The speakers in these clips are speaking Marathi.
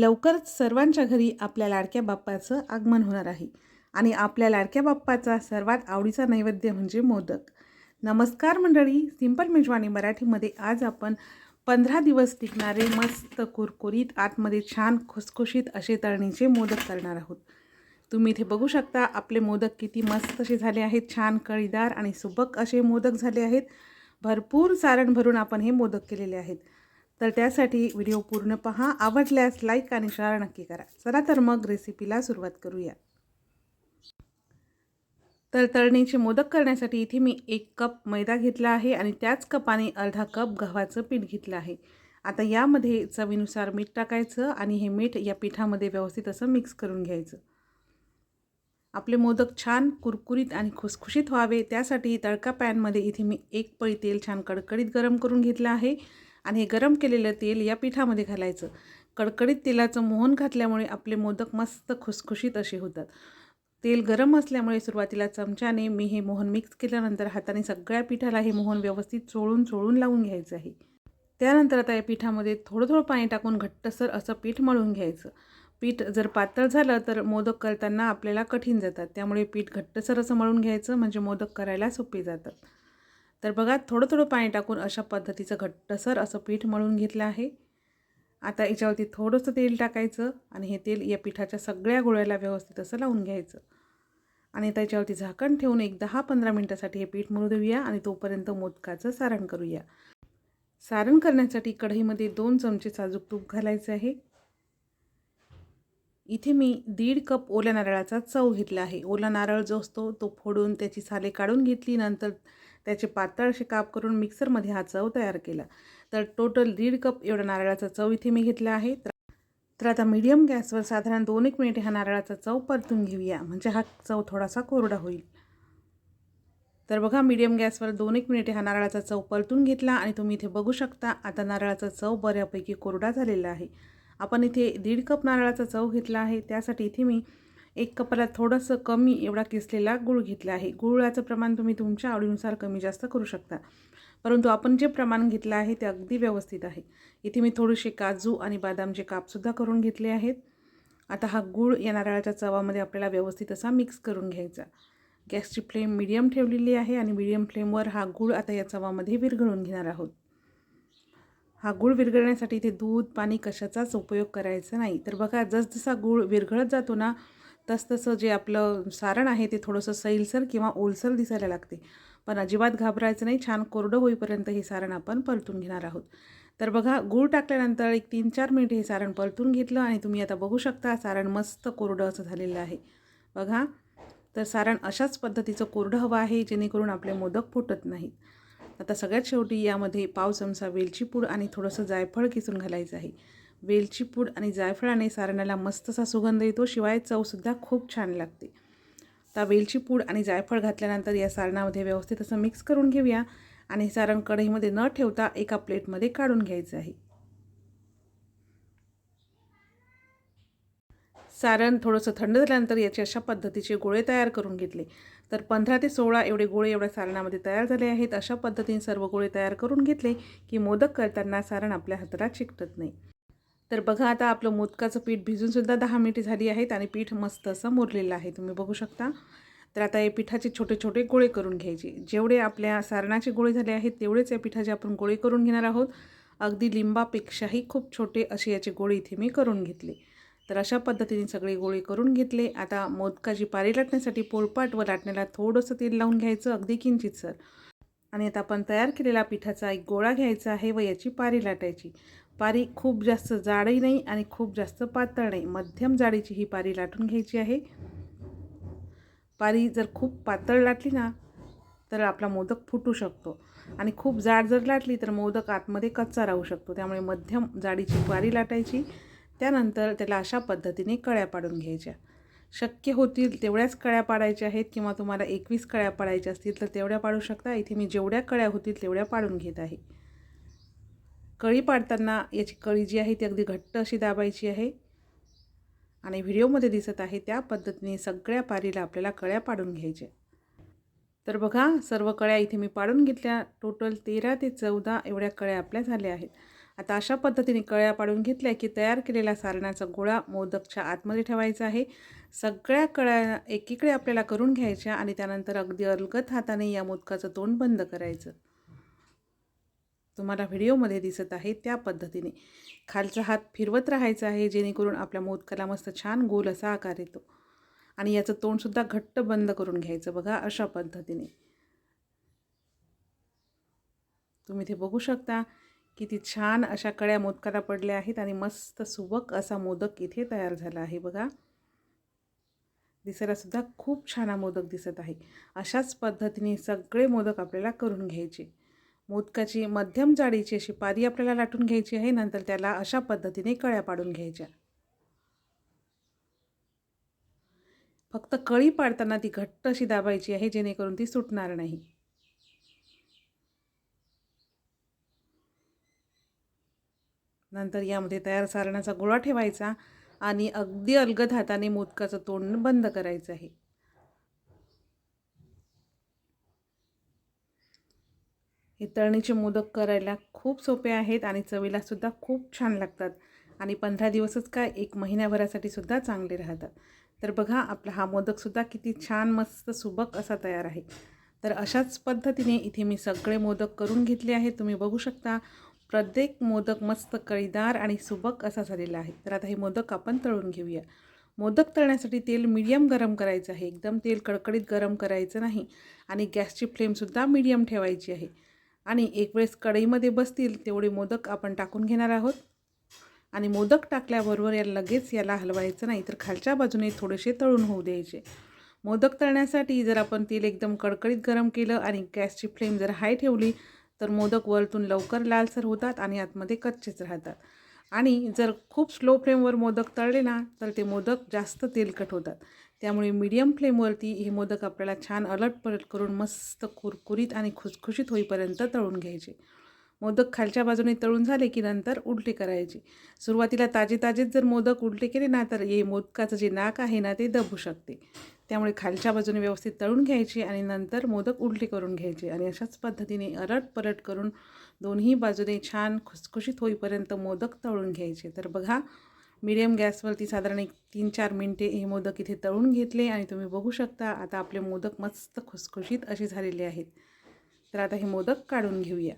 लवकरच सर्वांच्या घरी आपल्या लाडक्या बाप्पाचं आगमन होणार आहे. आणि आपल्या लाडक्या बाप्पाचा सर्वात आवडीचा नैवेद्य म्हणजे मोदक. नमस्कार मंडळी सिंपल मेजवानी मराठीमध्ये आज आपण पंधरा दिवस टिकणारे मस्त कुरकुरीत आतमध्ये छान खुसखुशीत असे तळणीचे मोदक करणार आहोत. तुम्ही इथे बघू शकता आपले मोदक किती मस्त असे झाले आहेत. छान कळीदार आणि सुबक असे मोदक झाले आहेत. भरपूर सारण भरून आपण हे मोदक केलेले आहेत. तर त्यासाठी व्हिडिओ पूर्ण पहा आवडल्यास लाईक आणि शेअर नक्की करा. चला तर मग रेसिपीला सुरुवात करूया. तर तळणीचे मोदक करण्यासाठी इथे मी एक कप मैदा घेतला आहे आणि त्याच कपाने अर्धा कप गव्हाचं पीठ घेतलं आहे. आता यामध्ये चवीनुसार मीठ टाकायचं आणि हे मीठ या पिठामध्ये व्यवस्थित असं मिक्स करून घ्यायचं. आपले मोदक छान कुरकुरीत आणि खुसखुशीत व्हावे त्यासाठी तडका पॅनमध्ये इथे मी एक पळी तेल छान कडकडीत गरम करून घेतलं आहे. आणि हे गरम केलेलं तेल या पिठामध्ये घालायचं. कडकडीत तेलाचं मोहन घातल्यामुळे आपले मोदक मस्त खुसखुशीत असे होतात. तेल गरम असल्यामुळे सुरुवातीला चमच्याने मी हे मोहन मिक्स केल्यानंतर हाताने सगळ्या पिठाला हे मोहन व्यवस्थित चोळून चोळून लावून घ्यायचं आहे. त्यानंतर आता या पिठामध्ये थोडं थोडं पाणी टाकून घट्टसर असं पीठ मळून घ्यायचं. पीठ जर पातळ झालं तर मोदक करताना आपल्याला कठीण जातात. त्यामुळे पीठ घट्टसर असं मळून घ्यायचं म्हणजे मोदक करायला सोपे जातात. तर बघा थोडं थोडं पाणी टाकून अशा पद्धतीचं घट्टसर असं पीठ मळून घेतलं आहे. आता याच्यावरती थोडंसं तेल टाकायचं आणि हे तेल या पिठाच्या सगळ्या गोळ्याला व्यवस्थित असं लावून घ्यायचं. आणि त्याच्यावरती झाकण ठेवून एक दहा पंधरा मिनटासाठी हे पीठ मळू देऊया आणि तोपर्यंत मोदकाचं सारण करूया. सारण करण्यासाठी कढईमध्ये दोन चमचे साजूक तूप घालायचं आहे. इथे मी दीड कप ओल्या नारळाचा चव घेतला आहे. ओला नारळ जो असतो तो फोडून त्याची साले काढून घेतली नंतर त्याचे पातळ असे काप करून मिक्सरमध्ये हा चव तयार केला. तर टोटल दीड कप एवढा नारळाचा चव इथे मी घेतला आहे. तर आता मीडियम गॅसवर साधारण दोन एक मिनिटे हा नारळाचा चव परतून घेऊया. म्हणजे हा चव थोडासा कोरडा होईल. तर बघा मीडियम गॅसवर दोन एक मिनिटे हा नारळाचा चव परतून घेतला आणि तुम्ही इथे बघू शकता आता नारळाचा चव बऱ्यापैकी कोरडा झालेला आहे. आपण इथे दीड कप नारळाचा चव घेतला आहे. त्यासाठी इथे मी एक कपाला थोडंसं कमी एवढा किसलेला गूळ घेतला आहे. गुळाचं प्रमाण तुम्ही तुमच्या आवडीनुसार कमी जास्त करू शकता. परंतु आपण जे प्रमाण घेतलं आहे ते अगदी व्यवस्थित आहे. इथे मी थोडेसे काजू आणि बदामचे कापसुद्धा करून घेतले आहेत. आता हा गूळ या नारळाच्या चवामध्ये आपल्याला व्यवस्थित असा मिक्स करून घ्यायचा. गॅसची फ्लेम मिडियम ठेवलेली आहे आणि मिडियम फ्लेमवर हा गूळ आता या चवामध्ये विरघळून घेणार आहोत. हा गूळ विरघळण्यासाठी इथे दूध पाणी कशाचाच उपयोग करायचा नाही. तर बघा जसजसा गूळ विरघळत जातो ना तसतसं जे आपलं सारण आहे ते थोडंसं सैलसर किंवा ओलसर दिसायला लागते. पण अजिबात घाबरायचं नाही छान कोरडं होईपर्यंत हे सारण आपण परतून घेणार आहोत. तर बघा गूळ टाकल्यानंतर एक तीन चार मिनिट हे सारण परतून घेतलं आणि तुम्ही आता बघू शकता सारण मस्त कोरडं असं झालेलं आहे. बघा तर सारण अशाच पद्धतीचं कोरडं हवं आहे जेणेकरून आपले मोदक फुटत नाहीत. आता सगळ्यात शेवटी यामध्ये पाव चमचा वेलची पूड आणि थोडंसं जायफळ किसून घालायचं आहे. वेलची पूड आणि जायफळाने सारणाला मस्तसा सुगंध येतो शिवाय चवसुद्धा खूप छान लागते. तर वेलची पूड आणि जायफळ घातल्यानंतर या सारणामध्ये व्यवस्थित असं मिक्स करून घेऊया आणि सारण कढईमध्ये न ठेवता एका प्लेटमध्ये काढून घ्यायचं आहे. सारण थोडंसं थंड झाल्यानंतर याचे अशा पद्धतीचे गोळे तयार करून घेतले. तर पंधरा ते सोळा एवढे गोळे एवढ्या सारणामध्ये तयार झाले आहेत. अशा पद्धतीने सर्व गोळे तयार करून घेतले की मोदक करताना सारण आपल्या हाताला चिकटत नाही. तर बघा आता आपलं मोदकाचं पीठ भिजूनसुद्धा दहा मिनिटे झाली आहेत आणि पीठ मस्त असं मुरलेलं आहे. तुम्ही बघू शकता. तर आता या पिठाचे छोटे छोटे गोळे करून घ्यायचे. जेवढे आपल्या सारणाचे गोळे झाले आहेत तेवढेच या पिठाचे आपण गोळे करून घेणार आहोत. अगदी लिंबापेक्षाही खूप छोटे असे याचे गोळे इथे मी करून घेतले. तर अशा पद्धतीने सगळे गोळे करून घेतले. आता मोदकाची पारी लाटण्यासाठी पोळपाट व लाटण्याला थोडंसं तेल लावून घ्यायचं. अगदी किंचित सर. आणि आता आपण तयार केलेला पिठाचा एक गोळा घ्यायचा आहे व याची पारी लाटायची. पारी खूप जास्त जाडही नाही आणि खूप जास्त पातळ नाही. मध्यम जाडीची ही पारी लाटून घ्यायची आहे. पारी जर खूप पातळ लाटली ना तर आपला मोदक फुटू शकतो. आणि खूप जाड जर लाटली तर मोदक आतमध्ये कच्चा राहू शकतो. त्यामुळे मध्यम जाडीची पारी लाटायची. त्यानंतर त्याला अशा पद्धतीने कळ्या पाडून घ्यायच्या. शक्य होतील तेवढ्याच कळ्या पाडायच्या आहेत किंवा तुम्हाला एकवीस कळ्या पाडायच्या असतील तर तेवढ्या पाडू शकता. इथे मी जेवढ्या कळ्या होतील तेवढ्या पाडून घेत आहे. कळी पाडताना याची कळी जी आहे ती अगदी घट्ट अशी दाबायची आहे. आणि व्हिडिओमध्ये दिसत आहे त्या पद्धतीने सगळ्या पारीला आपल्याला कळ्या पाडून घ्यायच्या तर बघा सर्व कळ्या इथे मी पाडून घेतल्या. टोटल तेरा ते चौदा एवढ्या कळ्या आपल्या झाल्या आहेत. आता अशा पद्धतीने कळ्या पाडून घेतल्या की तयार केलेला सारणाचा गोळा मोदकच्या आतमध्ये ठेवायचा आहे. सगळ्या कळ्या एकीकडे आपल्याला करून घ्यायच्या आणि त्यानंतर अगदी अलगत हाताने या मोदकाचं तोंड बंद करायचं. तुम्हाला व्हिडिओमध्ये दिसत आहे त्या पद्धतीने. खालचा हात फिरवत राहायचा आहे जेणेकरून आपल्या मोदकाला मस्त छान गोल असा आकार येतो. आणि याचं तोंडसुद्धा घट्ट बंद करून घ्यायचं बघा अशा पद्धतीने. तुम्ही ते बघू शकता किती छान अशा कळ्या मोदकाला पडल्या आहेत आणि मस्त सुबक असा मोदक इथे तयार झाला आहे बघा. दिसायलासुद्धा खूप छान हा मोदक दिसत आहे. अशाच पद्धतीने सगळे मोदक आपल्याला करून घ्यायचे. मोदकाची मध्यम जाडीची अशी पारी आपल्याला लाटून घ्यायची आहे नंतर त्याला अशा पद्धतीने कळ्या पाडून घ्यायच्या. फक्त कळी पाडताना ती घट्ट अशी दाबायची आहे जेणेकरून ती सुटणार नाही. नंतर यामध्ये तयार सारणाचा गोळा ठेवायचा आणि अगदी अलगद हाताने मोदकाचं तोंड बंद करायचं आहे. हे तळणीचे मोदक करायला खूप सोपे आहेत आणि चवीला सुद्धा खूप छान लागतात आणि पंधरा दिवसच काय एक महिन्याभरासाठी सुद्धा चांगले राहतात. तर बघा आपला हा मोदकसुद्धा किती छान मस्त सुबक असा तयार आहे. तर अशाच पद्धतीने इथे मी सगळे मोदक करून घेतले आहेत. तुम्ही बघू शकता प्रत्येक मोदक मस्त कळीदार आणि सुबक असा झालेला आहे. तर आता हे मोदक आपण तळून घेऊया. मोदक तळण्यासाठी तेल मीडियम गरम करायचं आहे. एकदम तेल कडकडीत गरम करायचं नाही आणि गॅसची फ्लेमसुद्धा मीडियम ठेवायची आहे. आणि एक वेळेस कढईमध्ये बसतील तेवढे मोदक आपण टाकून घेणार आहोत. आणि मोदक टाकल्याबरोबर या लगेच याला हलवायचं नाही तर खालच्या बाजूने थोडेसे तळून होऊ द्यायचे. मोदक तळण्यासाठी जर आपण तेल एकदम कडकडीत गरम केलं आणि गॅसची फ्लेम जर हाय ठेवली तर मोदक वरतून लवकर लालसर होतात आणि आतमध्ये कच्चेच राहतात. आणि जर खूप स्लो फ्लेमवर मोदक तळले ना तर ते मोदक जास्त तेलकट होतात. त्यामुळे मीडियम फ्लेमवरती हे मोदक आपल्याला छान अलट पलट करून मस्त कुरकुरीत आणि खुसखुशीत होईपर्यंत तळून घ्यायचे. मोदक खालच्या बाजूने तळून झाले की नंतर उलटे करायचे. सुरुवातीला ताजे ताजेच जर मोदक उलटे केले ना तर हे मोदकाचं जे नाक आहे ना ते दबू शकते. त्यामुळे खालच्या बाजूने व्यवस्थित तळून घ्यायचे आणि नंतर मोदक उलटे करून घ्यायचे आणि अशाच पद्धतीने अरट परट करून दोन्ही बाजूने छान खुसखुशीत होईपर्यंत मोदक तळून घ्यायचे. तर बघा मिडियम गॅसवरती साधारण एक तीन चार मिनटे हे मोदक इथे तळून घेतले आणि तुम्ही बघू शकता आता आपले मोदक मस्त खुसखुशीत असे झालेले आहेत. तर आता हे मोदक काढून घेऊया.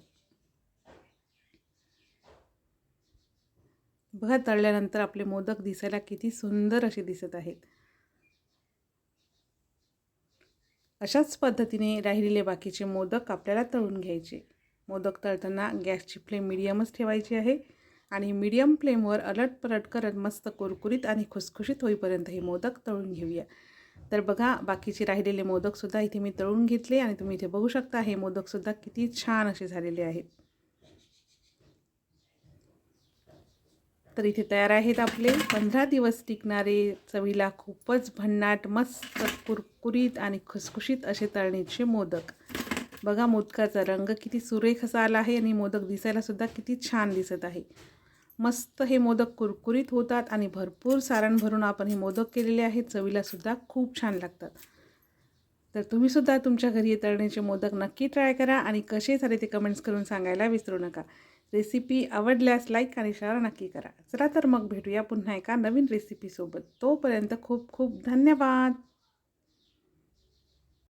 बघा तळल्यानंतर आपले मोदक दिसायला किती सुंदर असे दिसत आहेत. अशाच पद्धतीने राहिलेले बाकीचे मोदक आपल्याला तळून घ्यायचे. मोदक तळताना गॅसची फ्लेम मिडियमच ठेवायची आहे आणि मीडियम फ्लेमवर अलट पलट करत मस्त कुरकुरीत आणि खुसखुशीत होईपर्यंत हे मोदक तळून घेऊया. तर बघा बाकीचे राहिलेले मोदकसुद्धा इथे मी तळून घेतले आणि तुम्ही इथे बघू शकता हे मोदकसुद्धा किती छान असे झालेले आहेत. तर इथे तयार आहेत आपले. पंधरा दिवस टिकणारे चवीला खूपच भन्नाट मस्त कुरकुरीत आणि खुसखुशीत असे तळणीचे मोदक. बघा मोदकाचा रंग किती सुरेख असा आला आहे आणि मोदक दिसायलासुद्धा किती छान दिसत आहे. मस्त हे मोदक कुरकुरीत होतात आणि भरपूर सारण भरून आपण हे मोदक केलेले आहेत. चवीलासुद्धा खूप छान लागतात. तर तुम्हीसुद्धा तुमच्या घरी तळण्याचे मोदक नक्की ट्राय करा आणि कसे झाले ते कमेंट्स करून सांगायला विसरू नका. रेसिपी आवडल्यास लाईक आणि शेअर नक्की करा. चला तर मग भेटूया पुन्हा एका नवीन रेसिपीसोबत तोपर्यंत खूप खूप धन्यवाद.